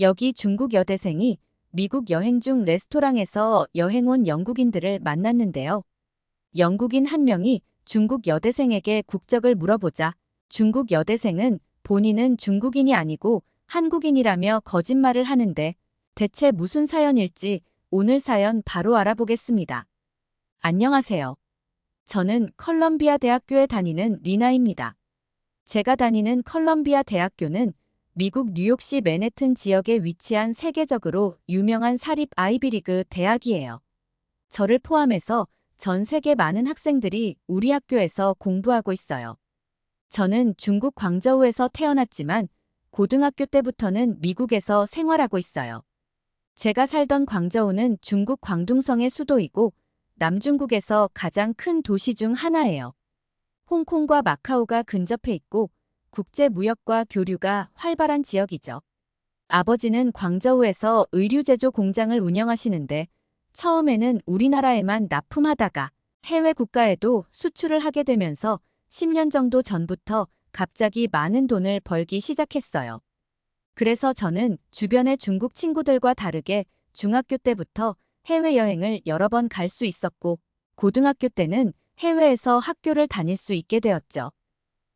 여기 중국 여대생이 미국 여행 중 레스토랑에서 여행 온 영국인들을 만났는데요. 영국인 한 명이 중국 여대생에게 국적을 물어보자 중국 여대생은 본인은 중국인이 아니고 한국인이라며 거짓말을 하는데 대체 무슨 사연일지 오늘 사연 바로 알아보겠습니다. 안녕하세요. 저는 컬럼비아 대학교에 다니는 리나입니다. 제가 다니는 컬럼비아 대학교는 미국 뉴욕시 맨해튼 지역에 위치한 세계적으로 유명한 사립 아이비리그 대학이에요. 저를 포함해서 전 세계 많은 학생들이 우리 학교에서 공부하고 있어요. 저는 중국 광저우에서 태어났지만 고등학교 때부터는 미국에서 생활하고 있어요. 제가 살던 광저우는 중국 광둥성의 수도이고 남중국에서 가장 큰 도시 중 하나예요. 홍콩과 마카오가 근접해 있고 국제 무역과 교류가 활발한 지역이죠. 아버지는 광저우에서 의류 제조 공장을 운영하시는데 처음에는 우리나라에만 납품하다가 해외 국가에도 수출을 하게 되면서 10년 정도 전부터 갑자기 많은 돈을 벌기 시작했어요. 그래서 저는 주변의 중국 친구들과 다르게 중학교 때부터 해외여행을 여러 번 갈 수 있었고 고등학교 때는 해외에서 학교를 다닐 수 있게 되었죠.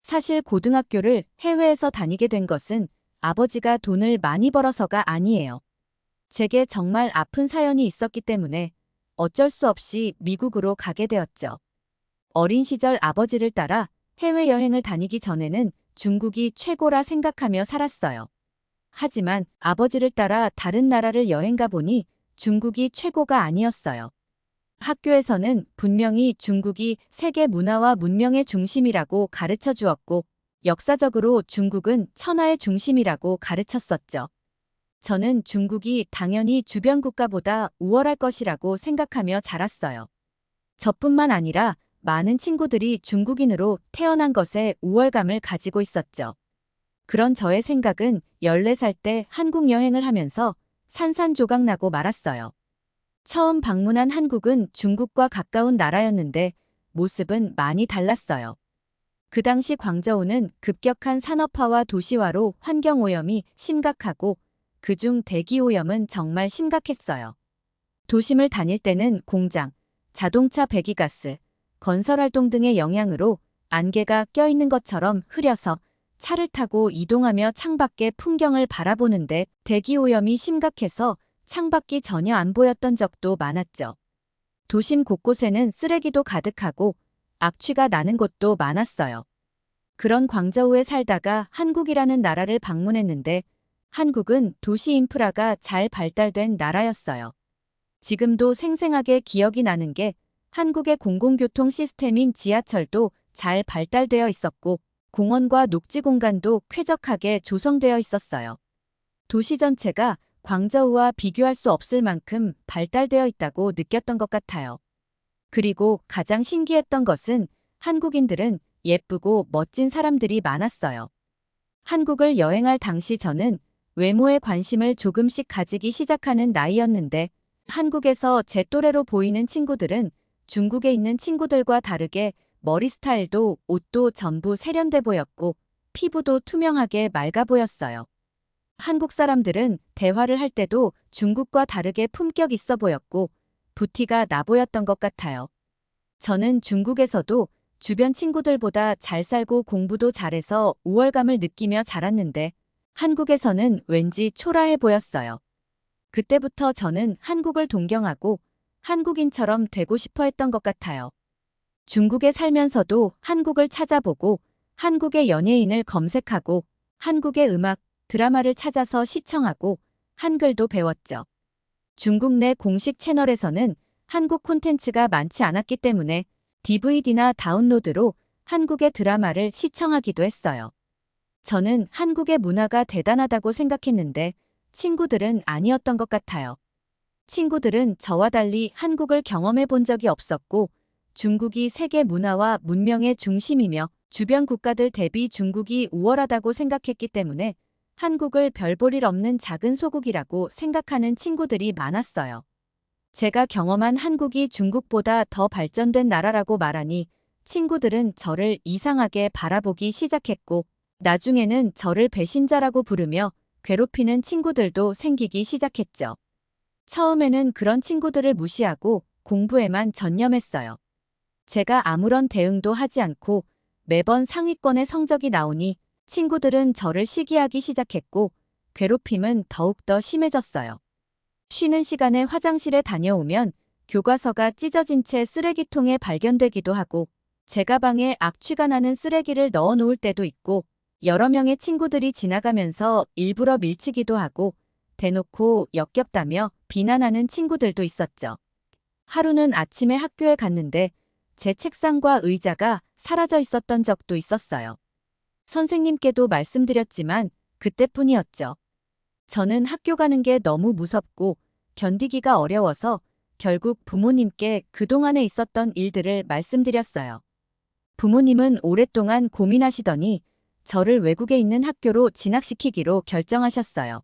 사실 고등학교를 해외에서 다니게 된 것은 아버지가 돈을 많이 벌어서가 아니에요. 제게 정말 아픈 사연이 있었기 때문에 어쩔 수 없이 미국으로 가게 되었죠. 어린 시절 아버지를 따라 해외여행을 다니기 전에는 중국이 최고라 생각하며 살았어요. 하지만 아버지를 따라 다른 나라를 여행 가보니 중국이 최고가 아니었어요. 학교에서는 분명히 중국이 세계 문화와 문명의 중심이라고 가르쳐 주었고, 역사적으로 중국은 천하의 중심이라고 가르쳤었죠. 저는 중국이 당연히 주변 국가보다 우월할 것이라고 생각하며 자랐어요. 저뿐만 아니라 많은 친구들이 중국인으로 태어난 것에 우월감을 가지고 있었죠. 그런 저의 생각은 14살 때 한국 여행을 하면서 산산조각 나고 말았어요. 처음 방문한 한국은 중국과 가까운 나라였는데 모습은 많이 달랐어요. 그 당시 광저우는 급격한 산업화와 도시화로 환경오염이 심각하고 그중 대기오염은 정말 심각했어요. 도심을 다닐 때는 공장, 자동차 배기가스, 건설활동 등의 영향으로 안개가 껴있는 것처럼 흐려서 차를 타고 이동하며 창밖의 풍경을 바라보는데 대기오염이 심각해서 창밖이 전혀 안 보였던 적도 많았죠. 도심 곳곳에는 쓰레기도 가득하고 악취가 나는 곳도 많았어요. 그런 광저우에 살다가 한국이라는 나라를 방문했는데 한국은 도시 인프라가 잘 발달된 나라였어요. 지금도 생생하게 기억이 나는 게 한국의 공공교통 시스템인 지하철도 잘 발달되어 있었고 공원과 녹지 공간도 쾌적하게 조성되어 있었어요. 도시 전체가 광저우와 비교할 수 없을 만큼 발달되어 있다고 느꼈던 것 같아요. 그리고 가장 신기했던 것은 한국인들은 예쁘고 멋진 사람들이 많았어요. 한국을 여행할 당시 저는 외모에 관심을 조금씩 가지기 시작하는 나이였는데 한국에서 제 또래로 보이는 친구들은 중국에 있는 친구들과 다르게 머리 스타일도 옷도 전부 세련돼 보였고 피부도 투명하게 맑아 보였어요. 한국 사람들은 대화를 할 때도 중국과 다르게 품격 있어 보였고 부티가 나 보였던 것 같아요. 저는 중국에서도 주변 친구들보다 잘 살고 공부도 잘해서 우월감을 느끼며 자랐는데 한국에서는 왠지 초라해 보였어요. 그때부터 저는 한국을 동경하고 한국인처럼 되고 싶어 했던 것 같아요. 중국에 살면서도 한국을 찾아보고 한국의 연예인을 검색하고 한국의 음악, 드라마를 찾아서 시청하고 한글도 배웠죠. 중국 내 공식 채널에서는 한국 콘텐츠가 많지 않았기 때문에 DVD나 다운로드로 한국의 드라마를 시청하기도 했어요. 저는 한국의 문화가 대단하다고 생각했는데 친구들은 아니었던 것 같아요. 친구들은 저와 달리 한국을 경험해 본 적이 없었고 중국이 세계 문화와 문명의 중심이며 주변 국가들 대비 중국이 우월하다고 생각했기 때문에 한국을 별볼일 없는 작은 소국이라고 생각하는 친구들이 많았어요. 제가 경험한 한국이 중국보다 더 발전된 나라라고 말하니 친구들은 저를 이상하게 바라보기 시작했고 나중에는 저를 배신자라고 부르며 괴롭히는 친구들도 생기기 시작했죠. 처음에는 그런 친구들을 무시하고 공부에만 전념했어요. 제가 아무런 대응도 하지 않고 매번 상위권의 성적이 나오니 친구들은 저를 시기하기 시작했고 괴롭힘은 더욱더 심해졌어요. 쉬는 시간에 화장실에 다녀오면 교과서가 찢어진 채 쓰레기통에 발견되기도 하고 제 가방에 악취가 나는 쓰레기를 넣어 놓을 때도 있고 여러 명의 친구들이 지나가면서 일부러 밀치기도 하고 대놓고 역겹다며 비난하는 친구들도 있었죠. 하루는 아침에 학교에 갔는데 제 책상과 의자가 사라져 있었던 적도 있었어요. 선생님께도 말씀드렸지만 그때뿐이었죠. 저는 학교 가는 게 너무 무섭고 견디기가 어려워서 결국 부모님께 그동안에 있었던 일들을 말씀드렸어요. 부모님은 오랫동안 고민하시더니 저를 외국에 있는 학교로 진학시키기로 결정하셨어요.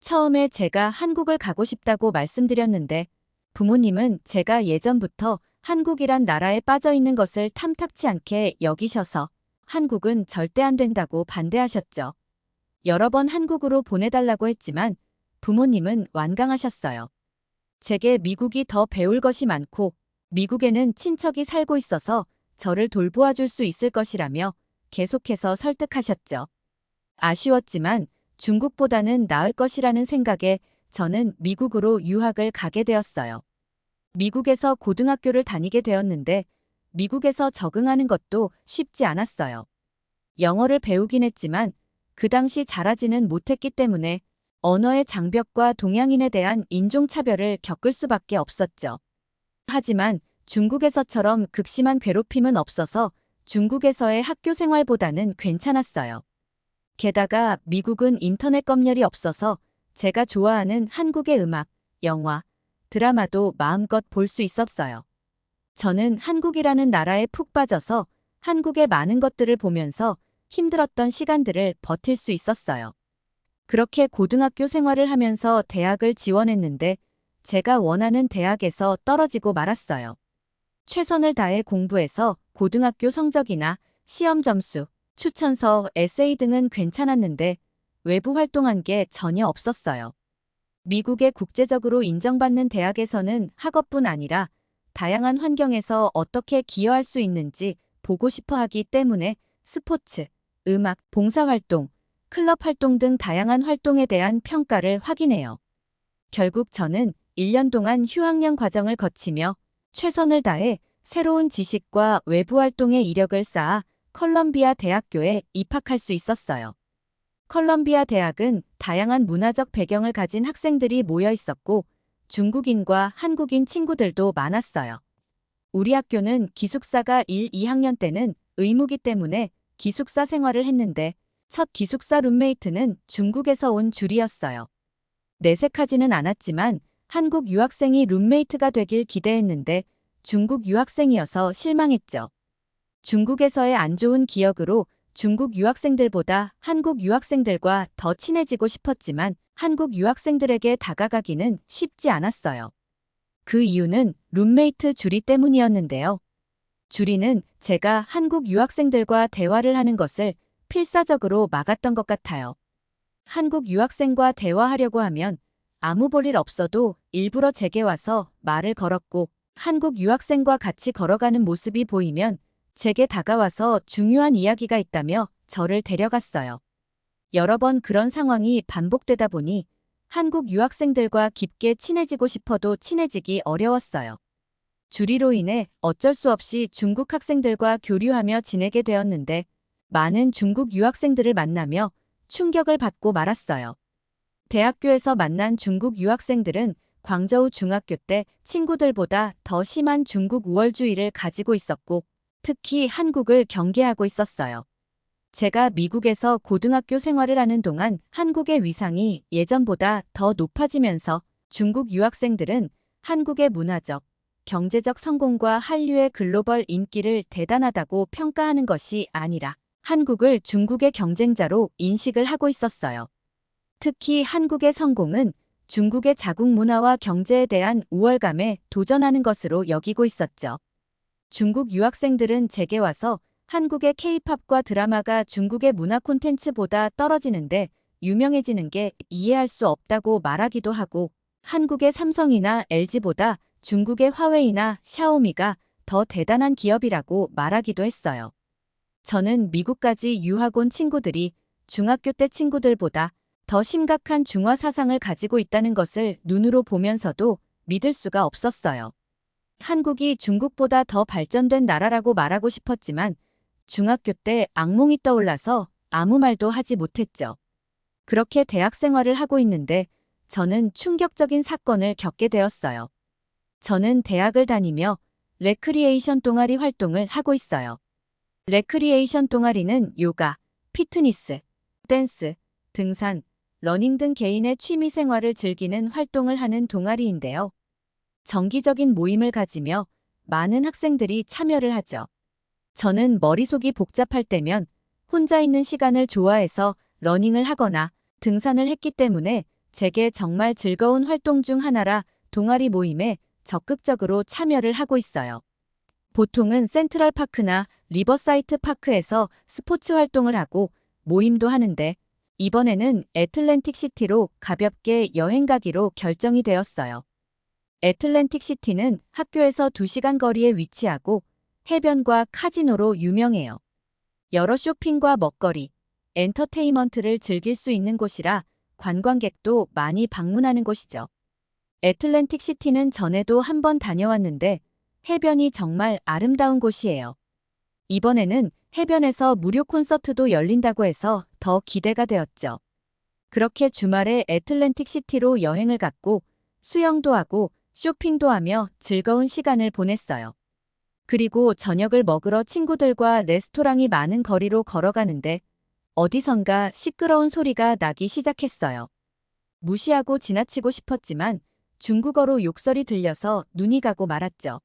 처음에 제가 한국을 가고 싶다고 말씀드렸는데 부모님은 제가 예전부터 한국이란 나라에 빠져 있는 것을 탐탁치 않게 여기셔서 한국은 절대 안 된다고 반대하셨죠. 여러 번 한국으로 보내달라고 했지만 부모님은 완강하셨어요. 제게 미국이 더 배울 것이 많고 미국에는 친척이 살고 있어서 저를 돌보아 줄 수 있을 것이라며 계속해서 설득하셨죠. 아쉬웠지만 중국보다는 나을 것이라는 생각에 저는 미국으로 유학을 가게 되었어요. 미국에서 고등학교를 다니게 되었는데 미국에서 적응하는 것도 쉽지 않았어요. 영어를 배우긴 했지만 그 당시 잘하지는 못했기 때문에 언어의 장벽과 동양인에 대한 인종차별을 겪을 수밖에 없었죠. 하지만 중국에서처럼 극심한 괴롭힘은 없어서 중국에서의 학교 생활보다는 괜찮았어요. 게다가 미국은 인터넷 검열이 없어서 제가 좋아하는 한국의 음악, 영화, 드라마도 마음껏 볼 수 있었어요. 저는 한국이라는 나라에 푹 빠져서 한국의 많은 것들을 보면서 힘들었던 시간들을 버틸 수 있었어요. 그렇게 고등학교 생활을 하면서 대학을 지원했는데 제가 원하는 대학에서 떨어지고 말았어요. 최선을 다해 공부해서 고등학교 성적이나 시험 점수, 추천서, 에세이 등은 괜찮았는데 외부 활동한 게 전혀 없었어요. 미국의 국제적으로 인정받는 대학에서는 학업뿐 아니라 다양한 환경에서 어떻게 기여할 수 있는지 보고 싶어 하기 때문에 스포츠, 음악, 봉사활동, 클럽 활동 등 다양한 활동에 대한 평가를 확인해요. 결국 저는 1년 동안 휴학년 과정을 거치며 최선을 다해 새로운 지식과 외부 활동의 이력을 쌓아 컬럼비아 대학교에 입학할 수 있었어요. 컬럼비아 대학은 다양한 문화적 배경을 가진 학생들이 모여 있었고 중국인과 한국인 친구들도 많았어요. 우리 학교는 기숙사가 1, 2학년 때는 의무기 때문에 기숙사 생활을 했는데 첫 기숙사 룸메이트는 중국에서 온 줄이었어요. 내색하지는 않았지만 한국 유학생이 룸메이트가 되길 기대했는데 중국 유학생이어서 실망했죠. 중국에서의 안 좋은 기억으로 중국 유학생들보다 한국 유학생들과 더 친해지고 싶었지만 한국 유학생들에게 다가가기는 쉽지 않았어요. 그 이유는 룸메이트 주리 때문이었는데요. 주리는 제가 한국 유학생들과 대화를 하는 것을 필사적으로 막았던 것 같아요. 한국 유학생과 대화하려고 하면 아무 볼 일 없어도 일부러 제게 와서 말을 걸었고 한국 유학생과 같이 걸어가는 모습이 보이면 제게 다가와서 중요한 이야기가 있다며 저를 데려갔어요. 여러 번 그런 상황이 반복되다 보니 한국 유학생들과 깊게 친해지고 싶어도 친해지기 어려웠어요. 주리로 인해 어쩔 수 없이 중국 학생들과 교류하며 지내게 되었는데 많은 중국 유학생들을 만나며 충격을 받고 말았어요. 대학교에서 만난 중국 유학생들은 광저우 중학교 때 친구들보다 더 심한 중국 우월주의를 가지고 있었고 특히 한국을 경계하고 있었어요. 제가 미국에서 고등학교 생활을 하는 동안 한국의 위상이 예전보다 더 높아지면서 중국 유학생들은 한국의 문화적, 경제적 성공과 한류의 글로벌 인기를 대단하다고 평가하는 것이 아니라 한국을 중국의 경쟁자로 인식을 하고 있었어요. 특히 한국의 성공은 중국의 자국 문화와 경제에 대한 우월감에 도전하는 것으로 여기고 있었죠. 중국 유학생들은 제게 와서 한국의 케이팝과 드라마가 중국의 문화 콘텐츠보다 떨어지는데 유명해지는 게 이해할 수 없다고 말하기도 하고 한국의 삼성이나 LG보다 중국의 화웨이나 샤오미가 더 대단한 기업이라고 말하기도 했어요. 저는 미국까지 유학 온 친구들이 중학교 때 친구들보다 더 심각한 중화 사상을 가지고 있다는 것을 눈으로 보면서도 믿을 수가 없었어요. 한국이 중국보다 더 발전된 나라라고 말하고 싶었지만 중학교 때 악몽이 떠올라서 아무 말도 하지 못했죠. 그렇게 대학 생활을 하고 있는데 저는 충격적인 사건을 겪게 되었어요. 저는 대학을 다니며 레크리에이션 동아리 활동을 하고 있어요. 레크리에이션 동아리는 요가, 피트니스, 댄스, 등산, 러닝 등 개인의 취미 생활을 즐기는 활동을 하는 동아리인데요. 정기적인 모임을 가지며 많은 학생들이 참여를 하죠. 저는 머릿속이 복잡할 때면 혼자 있는 시간을 좋아해서 러닝을 하거나 등산을 했기 때문에 제게 정말 즐거운 활동 중 하나라 동아리 모임에 적극적으로 참여를 하고 있어요. 보통은 센트럴파크나 리버사이트 파크에서 스포츠 활동을 하고 모임도 하는데 이번에는 애틀랜틱 시티로 가볍게 여행 가기로 결정이 되었어요. 애틀랜틱 시티는 학교에서 2시간 거리에 위치하고 해변과 카지노로 유명해요. 여러 쇼핑과 먹거리, 엔터테인먼트를 즐길 수 있는 곳이라 관광객도 많이 방문하는 곳이죠. 애틀랜틱 시티는 전에도 한 번 다녀왔는데 해변이 정말 아름다운 곳이에요. 이번에는 해변에서 무료 콘서트도 열린다고 해서 더 기대가 되었죠. 그렇게 주말에 애틀랜틱 시티로 여행을 갔고 수영도 하고 쇼핑도 하며 즐거운 시간을 보냈어요. 그리고 저녁을 먹으러 친구들과 레스토랑이 많은 거리로 걸어가는데 어디선가 시끄러운 소리가 나기 시작했어요. 무시하고 지나치고 싶었지만 중국어로 욕설이 들려서 눈이 가고 말았죠.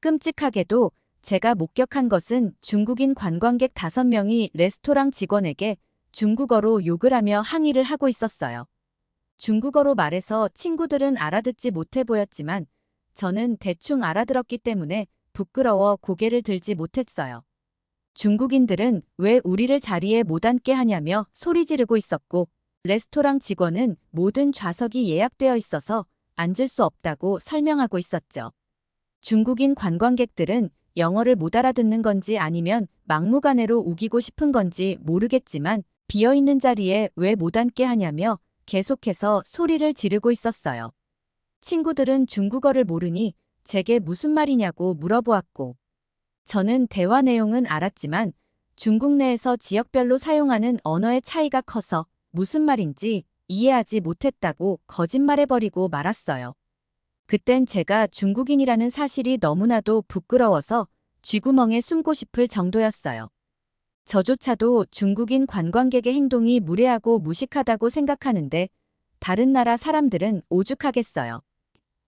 끔찍하게도 제가 목격한 것은 중국인 관광객 5명이 레스토랑 직원에게 중국어로 욕을 하며 항의를 하고 있었어요. 중국어로 말해서 친구들은 알아듣지 못해 보였지만 저는 대충 알아들었기 때문에 부끄러워 고개를 들지 못했어요. 중국인들은 왜 우리를 자리에 못 앉게 하냐며 소리 지르고 있었고 레스토랑 직원은 모든 좌석이 예약되어 있어서 앉을 수 없다고 설명하고 있었죠. 중국인 관광객들은 영어를 못 알아듣는 건지 아니면 막무가내로 우기고 싶은 건지 모르겠지만 비어있는 자리에 왜 못 앉게 하냐며 계속해서 소리를 지르고 있었어요. 친구들은 중국어를 모르니 제게 무슨 말이냐고 물어보았고 저는 대화 내용은 알았지만 중국 내에서 지역별로 사용하는 언어의 차이가 커서 무슨 말인지 이해하지 못했다고 거짓말해버리고 말았어요. 그땐 제가 중국인이라는 사실이 너무나도 부끄러워서 쥐구멍에 숨고 싶을 정도였어요. 저조차도 중국인 관광객의 행동이 무례하고 무식하다고 생각하는데 다른 나라 사람들은 오죽하겠어요.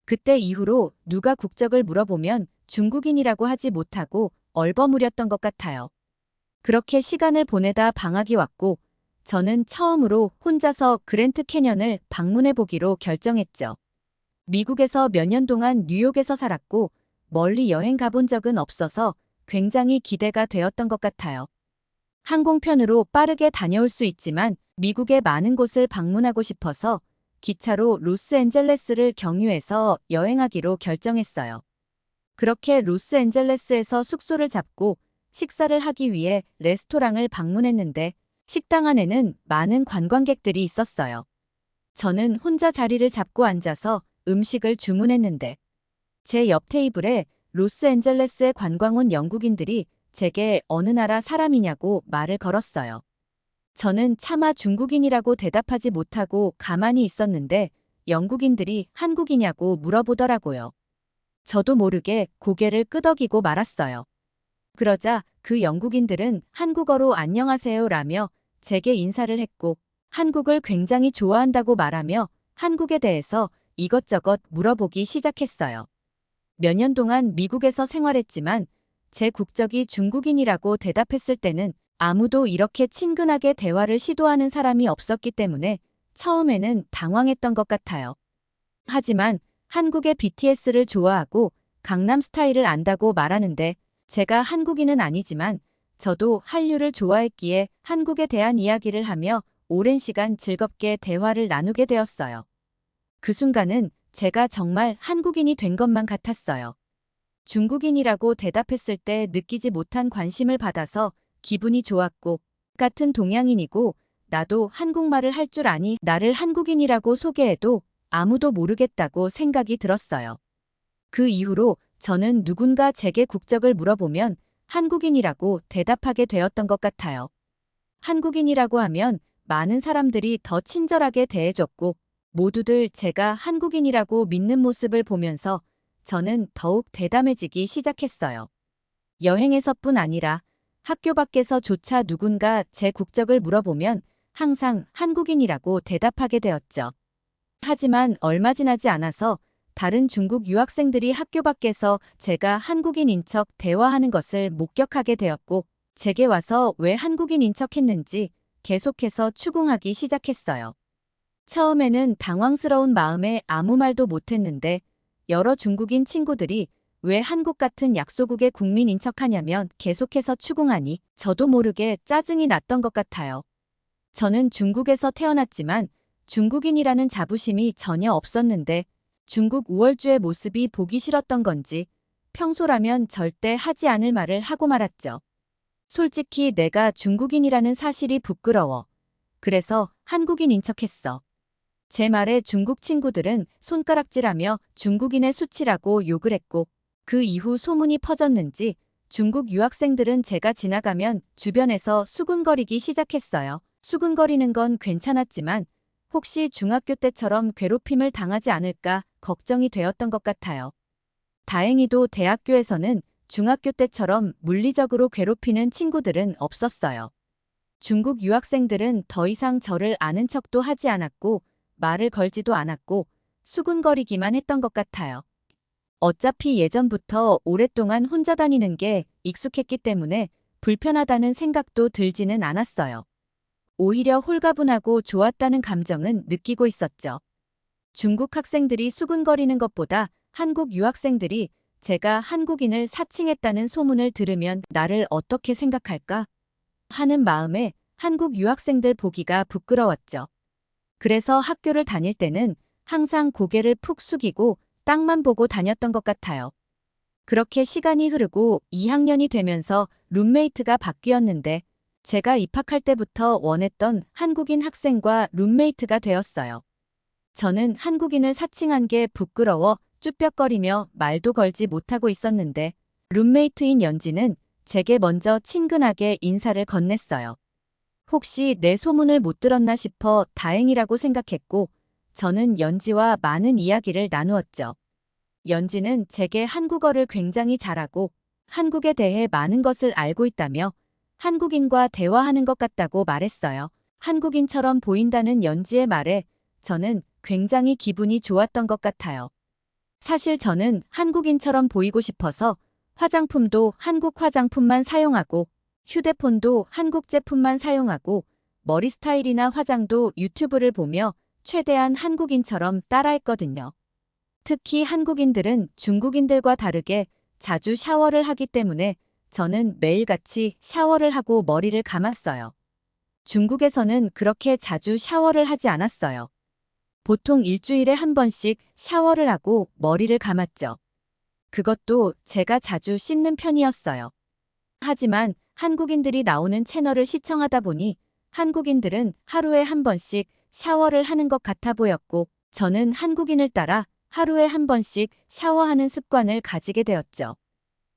그때 이후로 누가 국적을 물어보면 중국인이라고 하지 못하고 얼버무렸던 것 같아요. 그렇게 시간을 보내다 방학이 왔고 저는 처음으로 혼자서 그랜트 캐년을 방문해 보기로 결정했죠. 미국에서 몇 년 동안 뉴욕에서 살았고 멀리 여행 가본 적은 없어서 굉장히 기대가 되었던 것 같아요. 항공편으로 빠르게 다녀올 수 있지만 미국의 많은 곳을 방문하고 싶어서 기차로 로스앤젤레스를 경유해서 여행하기로 결정했어요. 그렇게 로스앤젤레스에서 숙소를 잡고 식사를 하기 위해 레스토랑을 방문했는데 식당 안에는 많은 관광객들이 있었어요. 저는 혼자 자리를 잡고 앉아서 음식을 주문했는데 제 옆 테이블에 로스앤젤레스에 관광 온 영국인들이 제게 어느 나라 사람이냐고 말을 걸었어요. 저는 차마 중국인이라고 대답하지 못하고 가만히 있었는데 영국인들이 한국이냐고 물어보더라고요. 저도 모르게 고개를 끄덕이고 말았어요. 그러자 그 영국인들은 한국어로 안녕하세요 라며 제게 인사를 했고 한국을 굉장히 좋아한다고 말하며 한국에 대해서 이것저것 물어보기 시작했어요. 몇 년 동안 미국에서 생활했지만 제 국적이 중국인이라고 대답했을 때는 아무도 이렇게 친근하게 대화를 시도하는 사람이 없었기 때문에 처음에는 당황했던 것 같아요. 하지만 한국의 BTS를 좋아하고 강남 스타일을 안다고 말하는데 제가 한국인은 아니지만 저도 한류를 좋아했기에 한국에 대한 이야기를 하며 오랜 시간 즐겁게 대화를 나누게 되었어요. 그 순간은 제가 정말 한국인이 된 것만 같았어요. 중국인이라고 대답했을 때 느끼지 못한 관심을 받아서 기분이 좋았고, 같은 동양인이고, 나도 한국말을 할 줄 아니 나를 한국인이라고 소개해도 아무도 모르겠다고 생각이 들었어요. 그 이후로 저는 누군가 제게 국적을 물어보면 한국인이라고 대답하게 되었던 것 같아요. 한국인이라고 하면 많은 사람들이 더 친절하게 대해줬고 모두들 제가 한국인이라고 믿는 모습을 보면서 저는 더욱 대담해지기 시작했어요. 여행에서뿐 아니라 학교 밖에서조차 누군가 제 국적을 물어보면 항상 한국인이라고 대답하게 되었죠. 하지만 얼마 지나지 않아서 다른 중국 유학생들이 학교 밖에서 제가 한국인인 척 대화하는 것을 목격하게 되었고, 제게 와서 왜 한국인인 척 했는지 계속해서 추궁하기 시작했어요. 처음에는 당황스러운 마음에 아무 말도 못했는데, 여러 중국인 친구들이 왜 한국 같은 약소국의 국민인 척 하냐면 계속해서 추궁하니 저도 모르게 짜증이 났던 것 같아요. 저는 중국에서 태어났지만 중국인이라는 자부심이 전혀 없었는데 중국 우월주의 모습이 보기 싫었던 건지 평소라면 절대 하지 않을 말을 하고 말았죠. 솔직히 내가 중국인이라는 사실이 부끄러워. 그래서 한국인인 척했어. 제 말에 중국 친구들은 손가락질하며 중국인의 수치라고 욕을 했고 그 이후 소문이 퍼졌는지 중국 유학생들은 제가 지나가면 주변에서 수군거리기 시작했어요. 수군거리는 건 괜찮았지만 혹시 중학교 때처럼 괴롭힘을 당하지 않을까 걱정이 되었던 것 같아요. 다행히도 대학교에서는 중학교 때처럼 물리적으로 괴롭히는 친구들은 없었어요. 중국 유학생들은 더 이상 저를 아는 척도 하지 않았고 말을 걸지도 않았고 수군거리기만 했던 것 같아요. 어차피 예전부터 오랫동안 혼자 다니는 게 익숙했기 때문에 불편하다는 생각도 들지는 않았어요. 오히려 홀가분하고 좋았다는 감정은 느끼고 있었죠. 중국 학생들이 수군거리는 것보다 한국 유학생들이 제가 한국인을 사칭했다는 소문을 들으면 나를 어떻게 생각할까? 하는 마음에 한국 유학생들 보기가 부끄러웠죠. 그래서 학교를 다닐 때는 항상 고개를 푹 숙이고 땅만 보고 다녔던 것 같아요. 그렇게 시간이 흐르고 2학년이 되면서 룸메이트가 바뀌었는데 제가 입학할 때부터 원했던 한국인 학생과 룸메이트가 되었어요. 저는 한국인을 사칭한 게 부끄러워 쭈뼛거리며 말도 걸지 못하고 있었는데 룸메이트인 연지는 제게 먼저 친근하게 인사를 건넸어요. 혹시 내 소문을 못 들었나 싶어 다행이라고 생각했고 저는 연지와 많은 이야기를 나누었죠. 연지는 제게 한국어를 굉장히 잘하고 한국에 대해 많은 것을 알고 있다며 한국인과 대화하는 것 같다고 말했어요. 한국인처럼 보인다는 연지의 말에 저는 굉장히 기분이 좋았던 것 같아요. 사실 저는 한국인처럼 보이고 싶어서 화장품도 한국 화장품만 사용하고 휴대폰도 한국 제품만 사용하고 머리 스타일이나 화장도 유튜브를 보며 최대한 한국인처럼 따라했거든요. 특히 한국인들은 중국인들과 다르게 자주 샤워를 하기 때문에 저는 매일같이 샤워를 하고 머리를 감았어요. 중국에서는 그렇게 자주 샤워를 하지 않았어요. 보통 일주일에 한 번씩 샤워를 하고 머리를 감았죠. 그것도 제가 자주 씻는 편이었어요. 하지만 한국인들이 나오는 채널을 시청하다 보니 한국인들은 하루에 한 번씩 샤워를 하는 것 같아 보였고 저는 한국인을 따라 하루에 한 번씩 샤워하는 습관을 가지게 되었죠.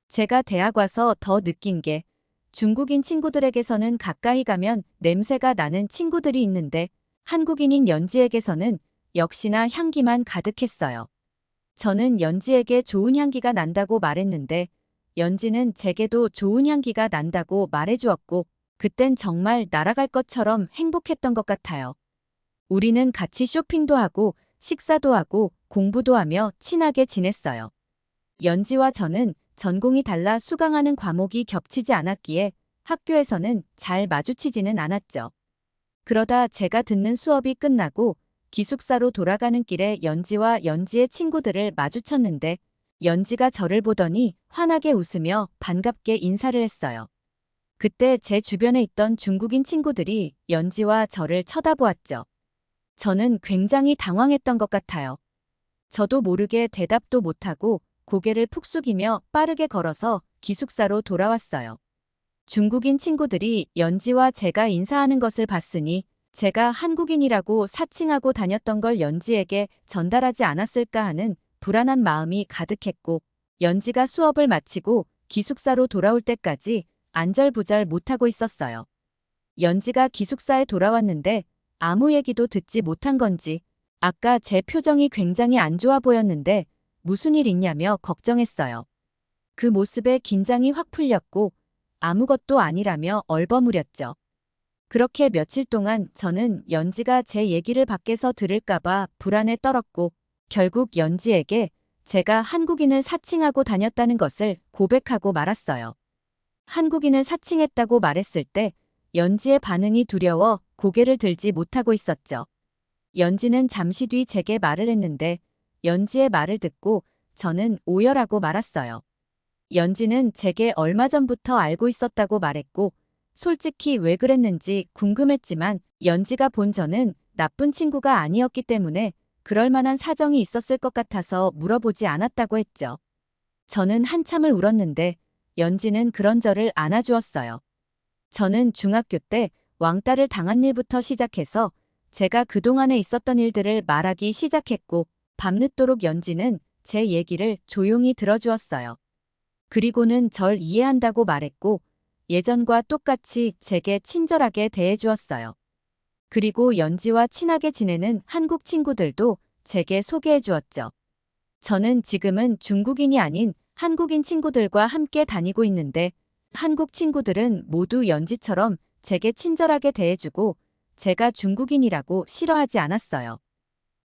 제가 대학 와서 더 느낀 게 중국인 친구들에게서는 가까이 가면 냄새가 나는 친구들이 있는데 한국인인 연지에게서는 역시나 향기만 가득했어요. 저는 연지에게 좋은 향기가 난다고 말했는데 연지는 제게도 좋은 향기가 난다고 말해주었고 그땐 정말 날아갈 것처럼 행복했던 것 같아요. 우리는 같이 쇼핑도 하고 식사도 하고 공부도 하며 친하게 지냈어요. 연지와 저는 전공이 달라 수강하는 과목이 겹치지 않았기에 학교에서는 잘 마주치지는 않았죠. 그러다 제가 듣는 수업이 끝나고 기숙사로 돌아가는 길에 연지와 연지의 친구들을 마주쳤는데 연지가 저를 보더니 환하게 웃으며 반갑게 인사를 했어요. 그때 제 주변에 있던 중국인 친구들이 연지와 저를 쳐다보았죠. 저는 굉장히 당황했던 것 같아요. 저도 모르게 대답도 못하고 고개를 푹 숙이며 빠르게 걸어서 기숙사로 돌아왔어요. 중국인 친구들이 연지와 제가 인사하는 것을 봤으니 제가 한국인이라고 사칭하고 다녔던 걸 연지에게 전달하지 않았을까 하는 불안한 마음이 가득했고 연지가 수업을 마치고 기숙사로 돌아올 때까지 안절부절 못하고 있었어요. 연지가 기숙사에 돌아왔는데 아무 얘기도 듣지 못한 건지 아까 제 표정이 굉장히 안 좋아 보였는데 무슨 일 있냐며 걱정했어요. 그 모습에 긴장이 확 풀렸고 아무것도 아니라며 얼버무렸죠. 그렇게 며칠 동안 저는 연지가 제 얘기를 밖에서 들을까봐 불안에 떨었고 결국 연지에게 제가 한국인을 사칭하고 다녔다는 것을 고백하고 말았어요. 한국인을 사칭했다고 말했을 때 연지의 반응이 두려워 고개를 들지 못하고 있었죠. 연지는 잠시 뒤 제게 말을 했는데 연지의 말을 듣고 저는 오열하고 말았어요. 연지는 제게 얼마 전부터 알고 있었다고 말했고 솔직히 왜 그랬는지 궁금했지만 연지가 본 저는 나쁜 친구가 아니었기 때문에 그럴 만한 사정이 있었을 것 같아서 물어보지 않았다고 했죠. 저는 한참을 울었는데 연지는 그런 저를 안아주었어요. 저는 중학교 때 왕따를 당한 일부터 시작해서 제가 그동안에 있었던 일들을 말하기 시작했고 밤늦도록 연지는 제 얘기를 조용히 들어주었어요. 그리고는 절 이해한다고 말했고 예전과 똑같이 제게 친절하게 대해주었어요. 그리고 연지와 친하게 지내는 한국 친구들도 제게 소개해 주었죠. 저는 지금은 중국인이 아닌 한국인 친구들과 함께 다니고 있는데 한국 친구들은 모두 연지처럼 제게 친절하게 대해주고 제가 중국인이라고 싫어하지 않았어요.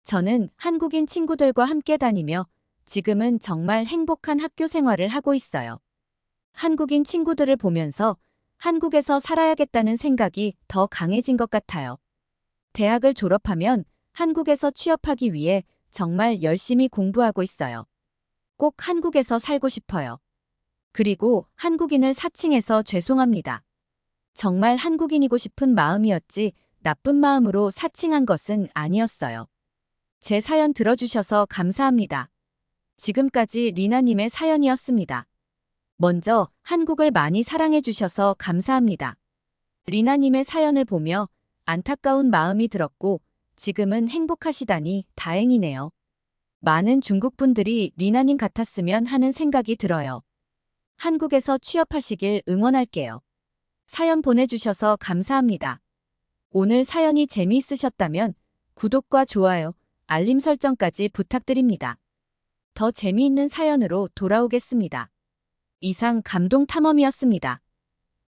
저는 한국인 친구들과 함께 다니며 지금은 정말 행복한 학교 생활을 하고 있어요. 한국인 친구들을 보면서 한국에서 살아야겠다는 생각이 더 강해진 것 같아요. 대학을 졸업하면 한국에서 취업하기 위해 정말 열심히 공부하고 있어요. 꼭 한국에서 살고 싶어요. 그리고 한국인을 사칭해서 죄송합니다. 정말 한국인이고 싶은 마음이었지 나쁜 마음으로 사칭한 것은 아니었어요. 제 사연 들어주셔서 감사합니다. 지금까지 리나님의 사연이었습니다. 먼저 한국을 많이 사랑해주셔서 감사합니다. 리나님의 사연을 보며 안타까운 마음이 들었고 지금은 행복하시다니 다행이네요. 많은 중국 분들이 리나님 같았으면 하는 생각이 들어요. 한국에서 취업하시길 응원할게요. 사연 보내주셔서 감사합니다. 오늘 사연이 재미있으셨다면 구독과 좋아요, 알림 설정까지 부탁드립니다. 더 재미있는 사연으로 돌아오겠습니다. 이상 감동 탐험이었습니다.